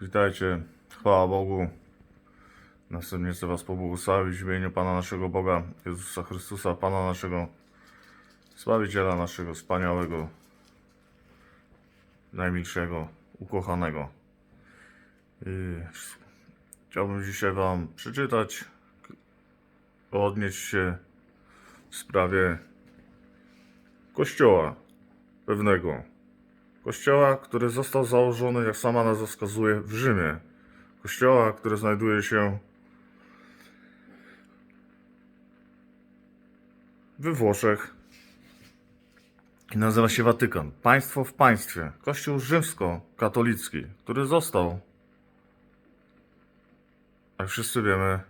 Witajcie, chwała Bogu. Następnie chcę Was pobłogosławić w imieniu Pana naszego Boga, Jezusa Chrystusa, Pana naszego, Zbawiciela naszego, wspaniałego, najmilszego, ukochanego. I chciałbym dzisiaj Wam przeczytać, odnieść się w sprawie Kościoła pewnego. Kościoła, który został założony, jak sama nazwa wskazuje, w Rzymie. Kościoła, który znajduje się we Włoszech i nazywa się Watykan. Państwo w państwie. Kościół rzymsko-katolicki, który został, jak wszyscy wiemy,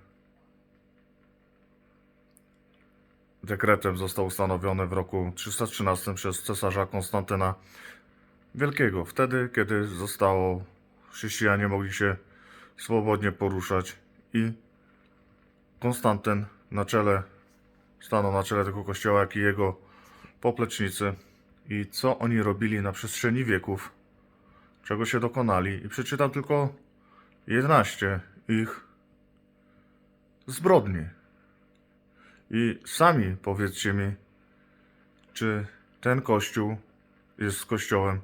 dekretem został ustanowiony w roku 313 przez cesarza Konstantyna Wielkiego. Wtedy, kiedy zostało, chrześcijanie mogli się swobodnie poruszać i Konstantyn na czele, stanął na czele tego kościoła, jak i jego poplecznicy. I co oni robili na przestrzeni wieków, czego się dokonali. I przeczytam tylko 11 ich zbrodni. I sami powiedzcie mi, czy ten kościół jest kościołem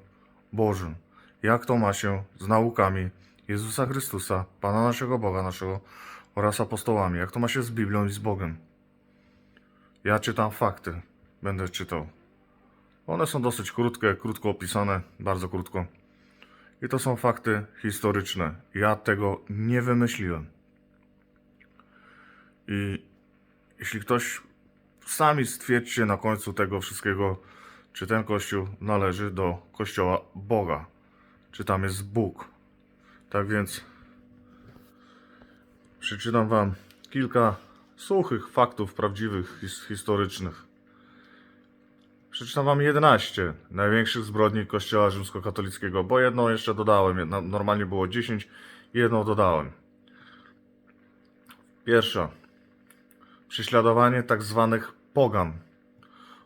Bożym. Jak to ma się z naukami Jezusa Chrystusa, Pana naszego Boga naszego oraz apostołami? Jak to ma się z Biblią i z Bogiem? Ja czytam fakty, będę czytał. One są dosyć krótkie, krótko opisane, bardzo krótko. I to są fakty historyczne. Ja tego nie wymyśliłem. I jeśli ktoś sami stwierdźcie na końcu tego wszystkiego, czy ten kościół należy do kościoła Boga, czy tam jest Bóg. Tak więc przeczytam Wam kilka suchych faktów prawdziwych, his- historycznych. Przeczytam Wam 11 największych zbrodni kościoła rzymskokatolickiego, bo jedną jeszcze dodałem. Normalnie było 10, jedną dodałem. Pierwsza prześladowanie tak zwanych pogan.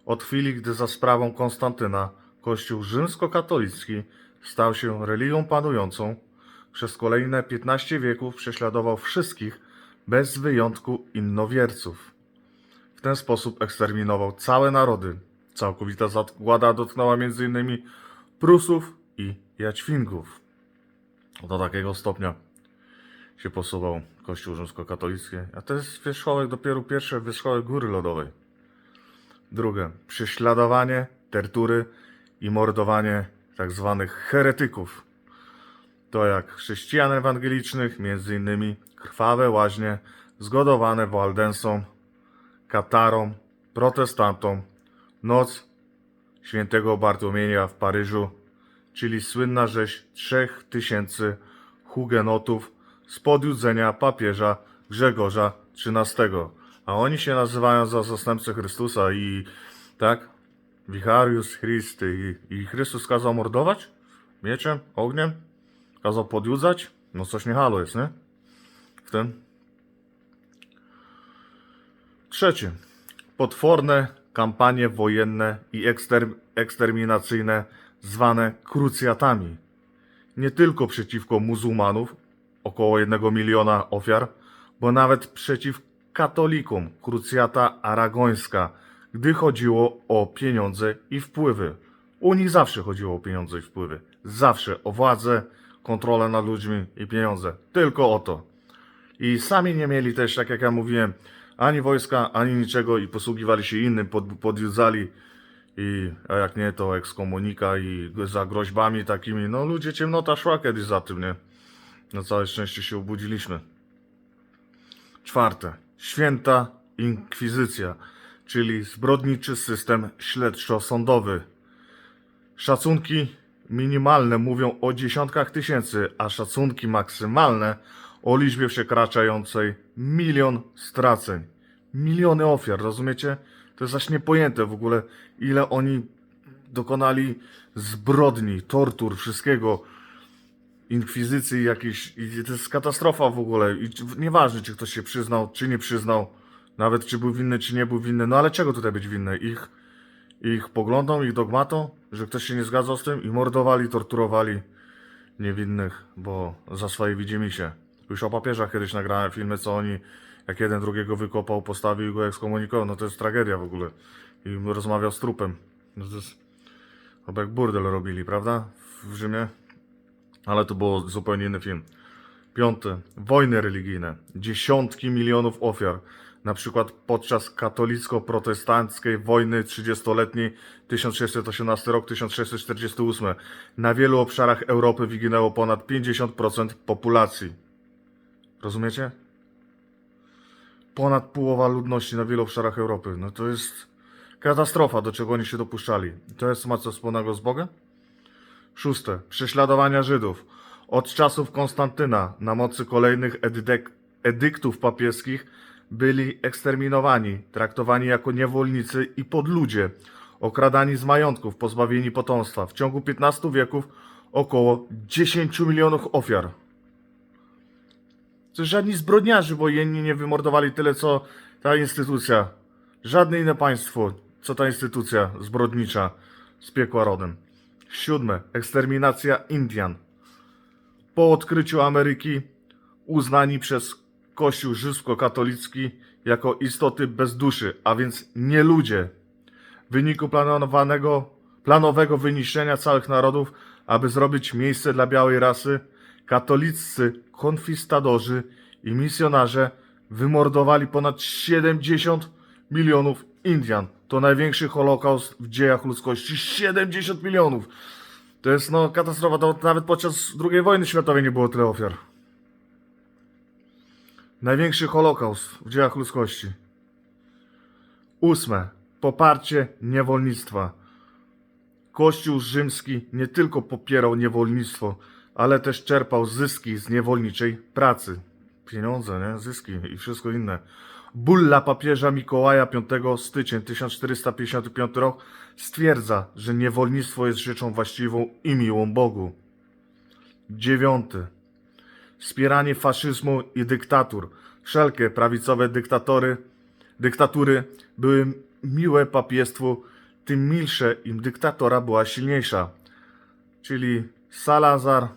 Od chwili, gdy za sprawą Konstantyna Kościół rzymskokatolicki stał się religią panującą, przez kolejne 15 wieków prześladował wszystkich bez wyjątku innowierców. W ten sposób eksterminował całe narody. Całkowita zagłada dotknęła m.in. Prusów i Jaćwingów. Do takiego stopnia się posuwał Kościół rzymskokatolicki, a to jest wierzchołek, dopiero pierwszy wierzchołek góry lodowej. Drugie, prześladowanie, tortury i mordowanie tak zwanych heretyków. To jak chrześcijan ewangelicznych, między innymi krwawe łaźnie zgodowane Waldensom, Katarom, protestantom, noc świętego Bartłomieja w Paryżu, czyli słynna rzeź trzech tysięcy hugenotów z podjudzenia papieża Grzegorza XIII. A oni się nazywają za zastępcę Chrystusa i tak? Wicharius Christy i, i Chrystus kazał mordować? Mieczem? Ogniem? Kazał podjudzać? No coś nie halo jest, nie? W tym. Trzecie. Potworne kampanie wojenne i ekster, eksterminacyjne zwane krucjatami. Nie tylko przeciwko muzułmanów, około jednego miliona ofiar, bo nawet przeciw katolikom, krucjata aragońska, gdy chodziło o pieniądze i wpływy. U nich zawsze chodziło o pieniądze i wpływy. Zawsze o władzę, kontrolę nad ludźmi i pieniądze. Tylko o to. I sami nie mieli też, tak jak ja mówiłem, ani wojska, ani niczego i posługiwali się innym, pod, podjudzali i a jak nie, to ekskomunika i za groźbami takimi. No ludzie, ciemnota szła kiedyś za tym, nie? Na całe szczęście się obudziliśmy. Czwarte. Święta inkwizycja, czyli zbrodniczy system śledczo-sądowy. Szacunki minimalne mówią o dziesiątkach tysięcy, a szacunki maksymalne o liczbie przekraczającej milion straceń. Miliony ofiar, rozumiecie? To jest aż niepojęte w ogóle, ile oni dokonali zbrodni, tortur, wszystkiego inkwizycji jakiejś i to jest katastrofa w ogóle i nieważne czy ktoś się przyznał, czy nie przyznał, nawet czy był winny, czy nie był winny, no ale czego tutaj być winny? Ich, ich poglądom, ich dogmatom, że ktoś się nie zgadzał z tym i mordowali, torturowali niewinnych, bo za swoje widzimy się. Już o papieżach kiedyś nagrałem filmy, co oni, jak jeden drugiego wykopał, postawił go ekskomunikował. No to jest tragedia w ogóle. I rozmawiał z trupem. No to jest... Chyba jak burdel robili, prawda? W Rzymie. Ale to było zupełnie inny film. Piąty. Wojny religijne. Dziesiątki milionów ofiar. Na przykład podczas katolicko-protestanckiej wojny 30-letniej 1618 rok 1648 na wielu obszarach Europy wyginęło ponad 50% populacji. Rozumiecie? Ponad połowa ludności na wielu obszarach Europy. No to jest katastrofa, do czego oni się dopuszczali. To jest ma co wspólnego z Bogiem? Szóste. Prześladowania Żydów. Od czasów Konstantyna, na mocy kolejnych edydek, edyktów papieskich, byli eksterminowani, traktowani jako niewolnicy i podludzie, okradani z majątków, pozbawieni potomstwa. W ciągu 15 wieków około 10 milionów ofiar. To żadni zbrodniarze wojenni nie wymordowali tyle, co ta instytucja. Żadne inne państwo, co ta instytucja zbrodnicza z piekła rodem. Siódme. Eksterminacja Indian. Po odkryciu Ameryki uznani przez Kościół rzymskokatolicki jako istoty bez duszy, a więc nie ludzie. W wyniku planowanego, planowego wyniszczenia całych narodów, aby zrobić miejsce dla białej rasy, katoliccy konfistadorzy i misjonarze wymordowali ponad 70 milionów Indian. To największy holokaust w dziejach ludzkości. 70 milionów! To jest no katastrofa. To nawet podczas II wojny światowej nie było tyle ofiar. Największy holokaust w dziejach ludzkości. Ósme. Poparcie niewolnictwa. Kościół rzymski nie tylko popierał niewolnictwo, ale też czerpał zyski z niewolniczej pracy. Pieniądze, nie? zyski i wszystko inne. Bulla papieża Mikołaja V styczeń 1455 rok stwierdza, że niewolnictwo jest rzeczą właściwą i miłą Bogu. Dziewiąty. Wspieranie faszyzmu i dyktatur. Wszelkie prawicowe dyktatory, dyktatury były miłe papiestwu, tym milsze im dyktatora była silniejsza. Czyli Salazar,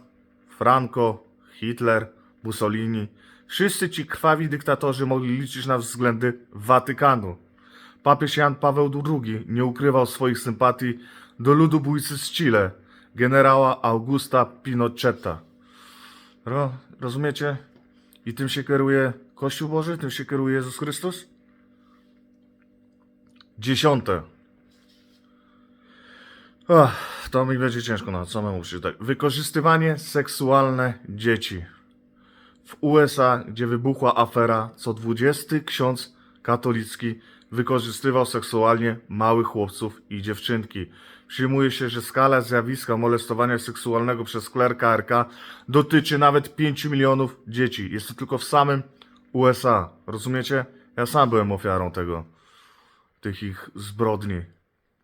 Franco, Hitler, Mussolini. Wszyscy ci krwawi dyktatorzy mogli liczyć na względy Watykanu. Papież Jan Paweł II nie ukrywał swoich sympatii do ludobójcy z Chile, generała Augusta Pinocheta. Ro, rozumiecie? I tym się kieruje Kościół Boży? Tym się kieruje Jezus Chrystus? Dziesiąte. Ach, to mi będzie ciężko na samemu przeczytać. Wykorzystywanie seksualne dzieci. W USA, gdzie wybuchła afera, co 20 ksiądz katolicki wykorzystywał seksualnie małych chłopców i dziewczynki. Przyjmuje się, że skala zjawiska molestowania seksualnego przez klerka RK dotyczy nawet 5 milionów dzieci. Jest to tylko w samym USA. Rozumiecie? Ja sam byłem ofiarą tego, tych ich zbrodni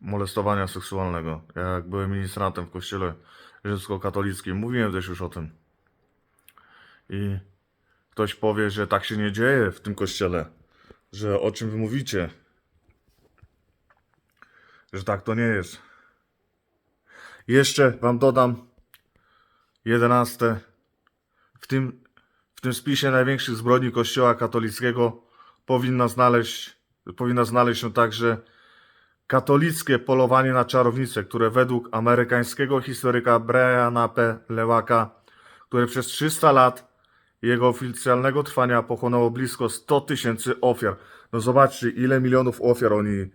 molestowania seksualnego. Ja jak byłem ministrantem w kościele rzymskokatolickim, mówiłem też już o tym. I ktoś powie, że tak się nie dzieje w tym kościele, że o czym wy mówicie, że tak to nie jest. Jeszcze wam dodam jedenaste. W tym, w tym spisie największych zbrodni kościoła katolickiego powinna znaleźć, powinna znaleźć się także katolickie polowanie na czarownicę, które według amerykańskiego historyka Briana P. Lewaka, które przez 300 lat jego oficjalnego trwania pochłonęło blisko 100 tysięcy ofiar. No zobaczcie, ile milionów ofiar oni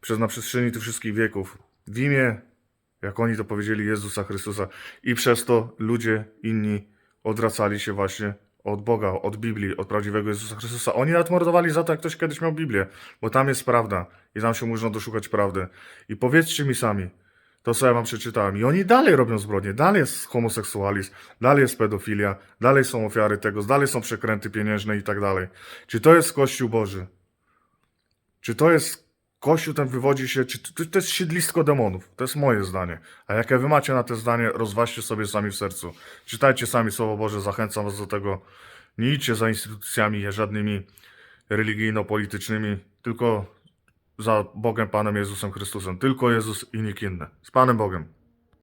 przez na przestrzeni tych wszystkich wieków w imię, jak oni to powiedzieli, Jezusa Chrystusa i przez to ludzie inni odwracali się właśnie od Boga, od Biblii, od prawdziwego Jezusa Chrystusa. Oni nawet mordowali za to, jak ktoś kiedyś miał Biblię, bo tam jest prawda i tam się można doszukać prawdy. I powiedzcie mi sami, to co ja wam przeczytałem. I oni dalej robią zbrodnie, dalej jest homoseksualizm, dalej jest pedofilia, dalej są ofiary tego, dalej są przekręty pieniężne i tak dalej. Czy to jest Kościół Boży? Czy to jest Kościół ten wywodzi się, czy to, to jest siedlisko demonów? To jest moje zdanie. A jakie wy macie na to zdanie, rozważcie sobie sami w sercu. Czytajcie sami Słowo Boże, zachęcam was do tego. Nie idźcie za instytucjami żadnymi religijno-politycznymi, tylko za Bogiem Panem Jezusem Chrystusem. Tylko Jezus i nikt inny. Z Panem Bogiem.